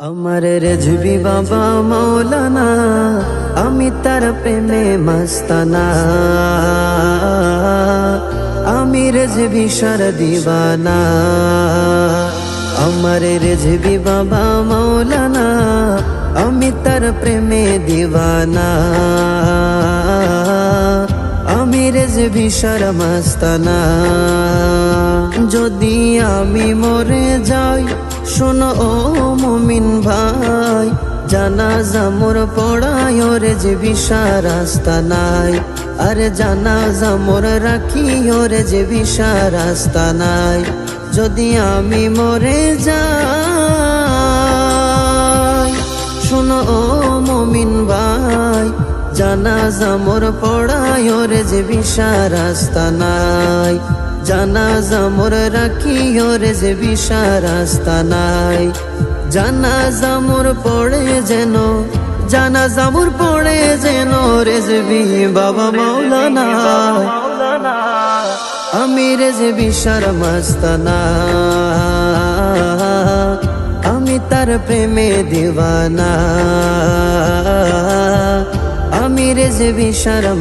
আমার রেজবি বাবা মৌলানা আমি তার প্রেমে মস্তানা। আমি রেজবি সার দিবানা। আমার রেজবি বাবা মৌলানা আমি তার প্রেমে দিবানা। আমি রেজবি সার মস্তানা। যদি আমি মরে যাই শোনো, ও মমিন ভাই, জানাজা মোর পড়ায় ওরে যে বিশা রাস্তা নাই। আরে জানা মোর রাখি ওরে যে বিশা রাস্তা নাই। যদি আমি মরে যাই, শোনো, ও মমিন ভাই, জানাজা মোর পড়ায় ওরে যে বিশা রাস্তা নাই। জানাজা মোর রাখি ওরে যে বিশা রাস্তা নাই। জানাজা মোর পড়ে যেন, জানাজা মোর পড়ে যেন রেজবি বাবা মাওলানা। আমি রেজবি সার মাস্তানা। আমি তার প্রেমে দিওয়ানা আমি রেজবি সার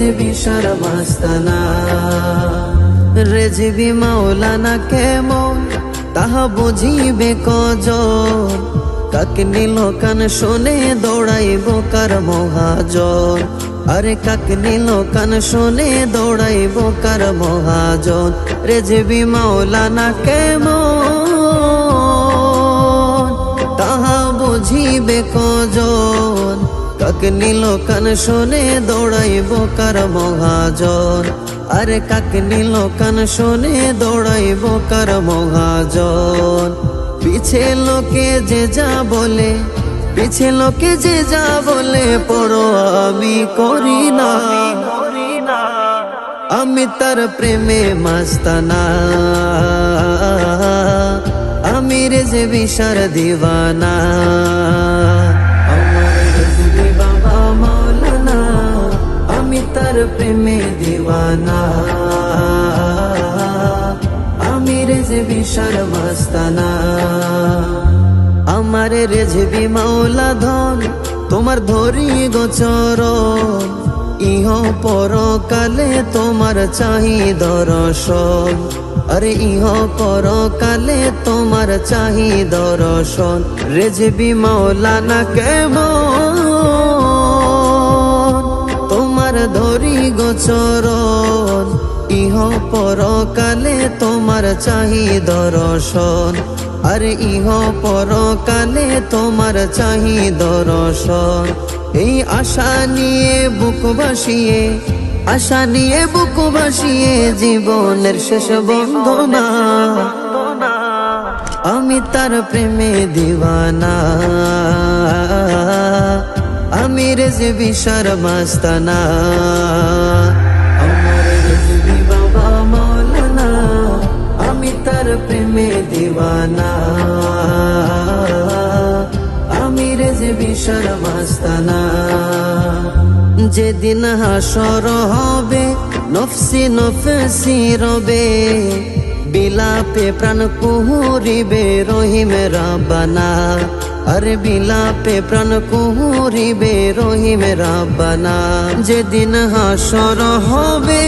রেজবি সার মাস্তানা রেজবি মাওলানা কেমন? তাহা বুঝিবে কজন? কাকে নিল কান শোনে দৌড়াইব কার মহাজন? আরে কাকে নিল কান শোনে দৌড়াইব কার মহাজন? রেজবি মাওলানা কেমন? তাহা বুঝিবে কজন? কাকে নিল কান শোনে দৌড়াইব কার মহাজন? আরে কাকে নিল কান শোনে দৌড়াইব কার মহাজন? পিছে লোকে যে যা বলে, পিছে লোকে যে যা বলে, পড়ো আমি করি না। আমি তার প্রেমে মাস্তানা। আমি রে যে বিশার দিওয়ানা আমি তার প্রেমে দিওয়ানা। আমি রেজবি সার মাস্তানা আমার রেজবি মাওলা ধন, তোমার ধরি গোচরণ ইহ পর কালে তোমার চাহি দর্শন। আরে ইহ পর কালে তোমার চাহি দর্শন। রেজবি মাওলানা কেমন ধরি গোচরণ ইহ পর কালে তোমার চাহি দর্শন। আরে ইহ পর কালে তোমার চাহি দর্শন। এই আশা নিয়ে বুক বাসিয়ে আশা নিয়ে বুক বাসিয়ে জীবনের শেষ বন্ধনা আমি তার প্রেমে আমি রেজবি সার মাস্তানা আমার রেজবি বাবা মৌলানা আমি তার প্রেমে দিওয়ানা আমি রেজবি সার মাস্তানা যেদিন হাসর হবে নফসি নফসি রবে বিলাপে প্রাণ কুহুরিবে রহিম রাবানা আর বিলাপে প্রাণ কুহুরিবে রহিম রাবানা যেদিন হাসর হবে